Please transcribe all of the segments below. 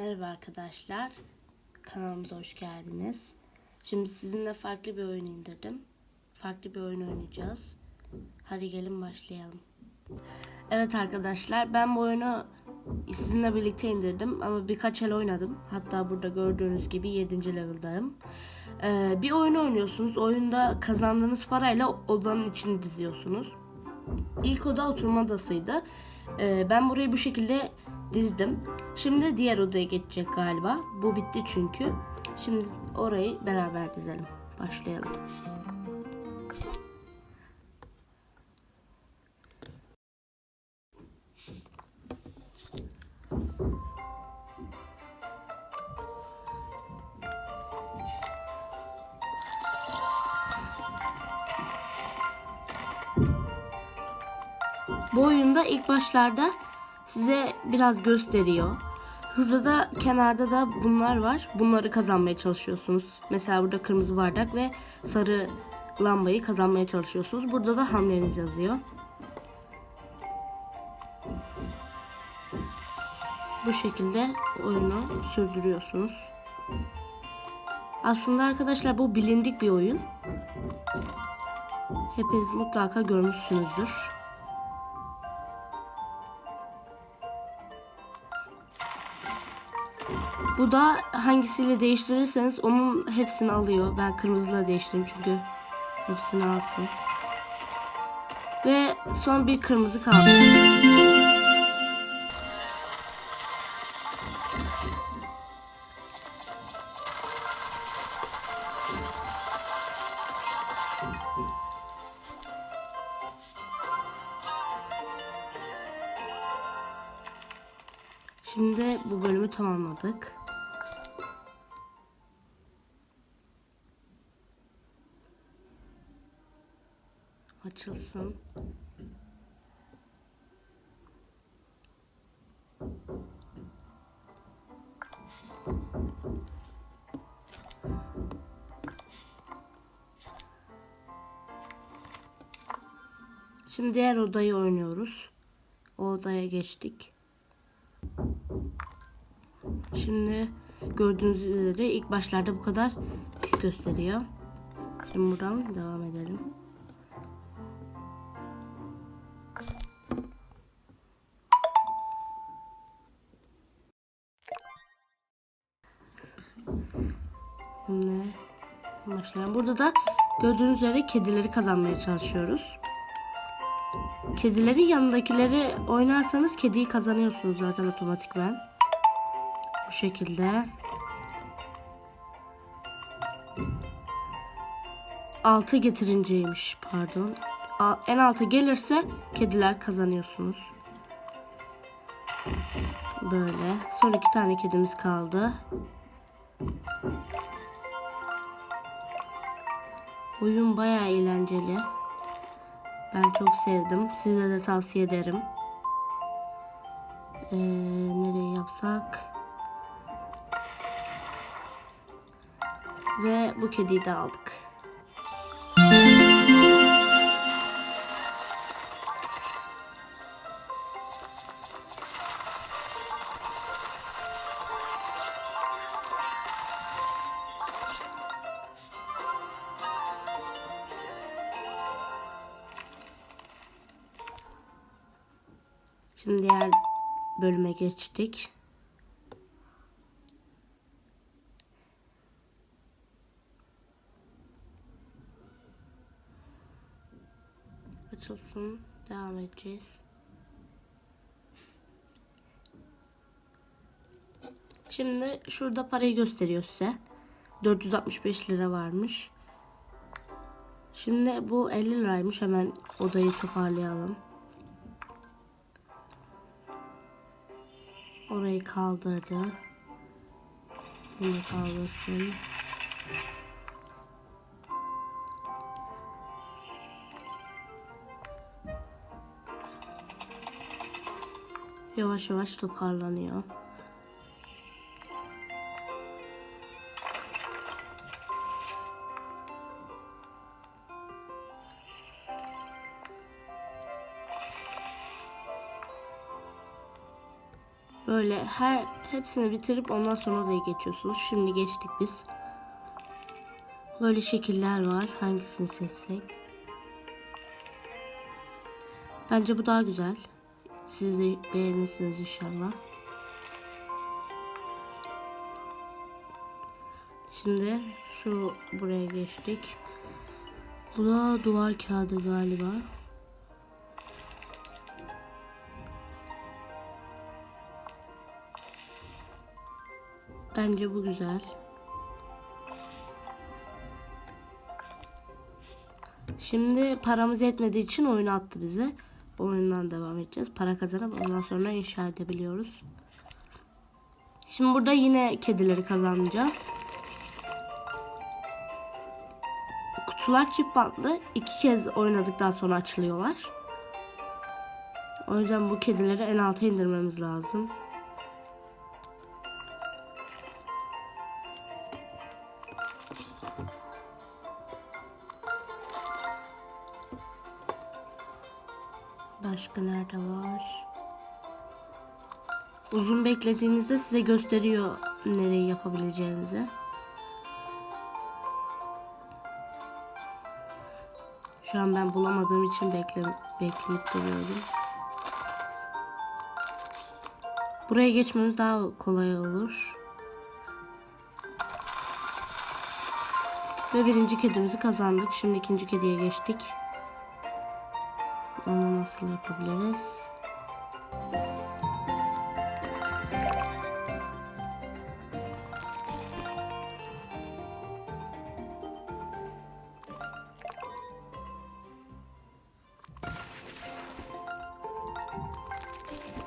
Merhaba arkadaşlar. Kanalımıza hoş geldiniz. Şimdi sizinle farklı bir oyun indirdim. Farklı bir oyun oynayacağız. Hadi gelin başlayalım. Evet arkadaşlar ben bu oyunu sizinle birlikte indirdim ama birkaç el oynadım. Hatta burada gördüğünüz gibi 7. level'dayım. Ee, bir oyun oynuyorsunuz. Oyunda kazandığınız parayla odanın içini diziyorsunuz. İlk oda oturma odasıydı. Ee, ben burayı bu şekilde dizdim. Şimdi diğer odaya geçecek galiba. Bu bitti çünkü. Şimdi orayı beraber dizelim. Başlayalım. Bu oyunda ilk başlarda size biraz gösteriyor. Şurada da kenarda da bunlar var. Bunları kazanmaya çalışıyorsunuz. Mesela burada kırmızı bardak ve sarı lambayı kazanmaya çalışıyorsunuz. Burada da hamleniz yazıyor. Bu şekilde oyunu sürdürüyorsunuz. Aslında arkadaşlar bu bilindik bir oyun. Hepiniz mutlaka görmüşsünüzdür. Bu da hangisiyle değiştirirseniz onun hepsini alıyor. Ben kırmızıyla değiştirdim çünkü hepsini alsın. Ve son bir kırmızı kaldı. Şimdi bu bölümü tamamladık. Açılsın. Şimdi diğer odayı oynuyoruz. O odaya geçtik. Şimdi gördüğünüz üzere ilk başlarda bu kadar pis gösteriyor. Şimdi buradan devam edelim. Şimdi başlayalım. Burada da gördüğünüz üzere kedileri kazanmaya çalışıyoruz. Kedilerin yanındakileri oynarsanız kediyi kazanıyorsunuz zaten otomatikman. Bu şekilde. Altı getirinceymiş pardon. En altı gelirse kediler kazanıyorsunuz. Böyle. Son iki tane kedimiz kaldı. Oyun bayağı eğlenceli. Ben çok sevdim. Size de tavsiye ederim. Ee, nereye yapsak? Ve bu kediyi de aldık. Şimdi diğer bölüme geçtik. Açılsın. Devam edeceğiz. Şimdi şurada parayı gösteriyor size. 465 lira varmış. Şimdi bu 50 liraymış. Hemen odayı toparlayalım. Orayı kaldırdı. Bunu kaldırsın. Yavaş yavaş toparlanıyor. Böyle her hepsini bitirip ondan sonra odaya geçiyorsunuz. Şimdi geçtik biz. Böyle şekiller var. Hangisini seçsek? Bence bu daha güzel. Siz de beğenirsiniz inşallah. Şimdi şu buraya geçtik. Bu da duvar kağıdı galiba. Bence bu güzel. Şimdi paramız yetmediği için oyunu attı bize. Oyundan devam edeceğiz. Para kazanıp ondan sonra inşa edebiliyoruz. Şimdi burada yine kedileri kazanacağız. Kutular çift bantlı. iki kez oynadıktan sonra açılıyorlar. O yüzden bu kedileri en alta indirmemiz lazım. Başka nerede var? Uzun beklediğinizde size gösteriyor nereyi yapabileceğinizi. Şu an ben bulamadığım için bekle, bekleyip duruyorum. Buraya geçmemiz daha kolay olur. Ve birinci kedimizi kazandık. Şimdi ikinci kediye geçtik. Onu nasıl yapabiliriz?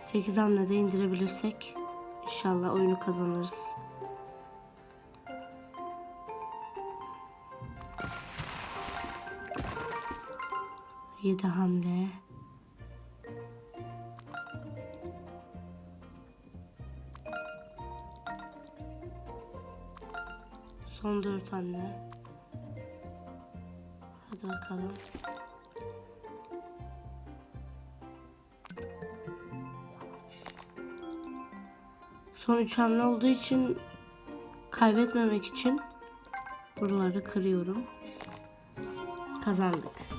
Sekiz hamlede indirebilirsek inşallah oyunu kazanırız. Yedi hamle. Son dört hamle. Hadi bakalım. Son üç hamle olduğu için kaybetmemek için buraları kırıyorum. Kazandık.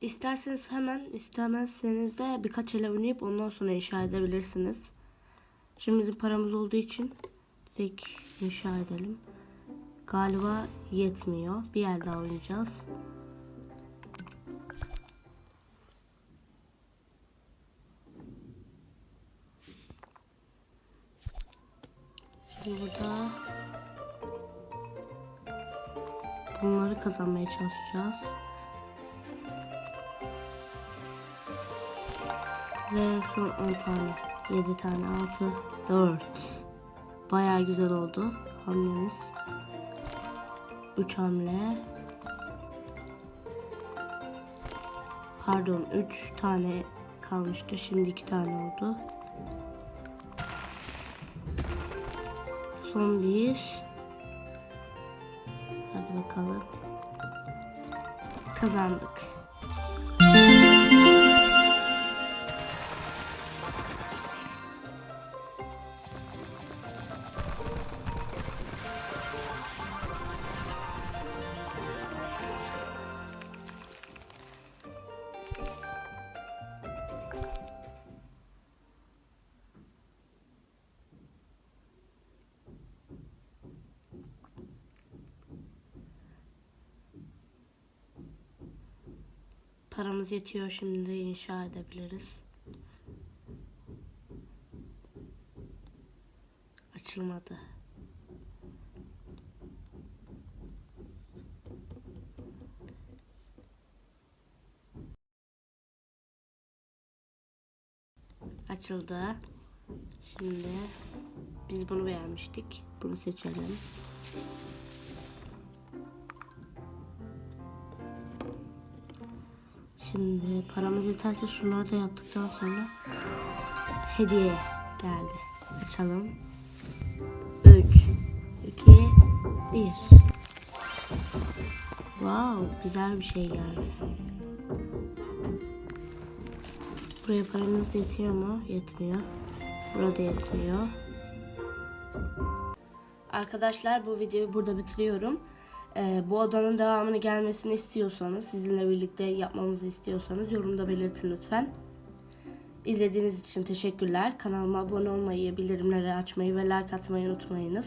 İsterseniz hemen istemezseniz de birkaç ele oynayıp ondan sonra inşa edebilirsiniz. Şimdi bizim paramız olduğu için tek inşa edelim. Galiba yetmiyor. Bir yer daha oynayacağız. Burada bunları kazanmaya çalışacağız. Ve son 10 tane. 7 tane 6 4 Baya güzel oldu hamlemiz. 3 hamle. Pardon 3 tane kalmıştı. Şimdi 2 tane oldu. Son bir. Hadi bakalım. Kazandık. Paramız yetiyor şimdi inşa edebiliriz. Açılmadı. Açıldı. Şimdi Biz bunu beğenmiştik. Bunu seçelim. Şimdi paramız yeterse şunları da yaptıktan sonra hediye geldi. Açalım. 3 2 1 Wow, güzel bir şey geldi. Buraya paramız yetiyor mu? Yetmiyor. Burada yetmiyor. Arkadaşlar bu videoyu burada bitiriyorum. Ee, bu odanın devamını gelmesini istiyorsanız, sizinle birlikte yapmamızı istiyorsanız yorumda belirtin lütfen. İzlediğiniz için teşekkürler. Kanalıma abone olmayı, bildirimleri açmayı ve like atmayı unutmayınız.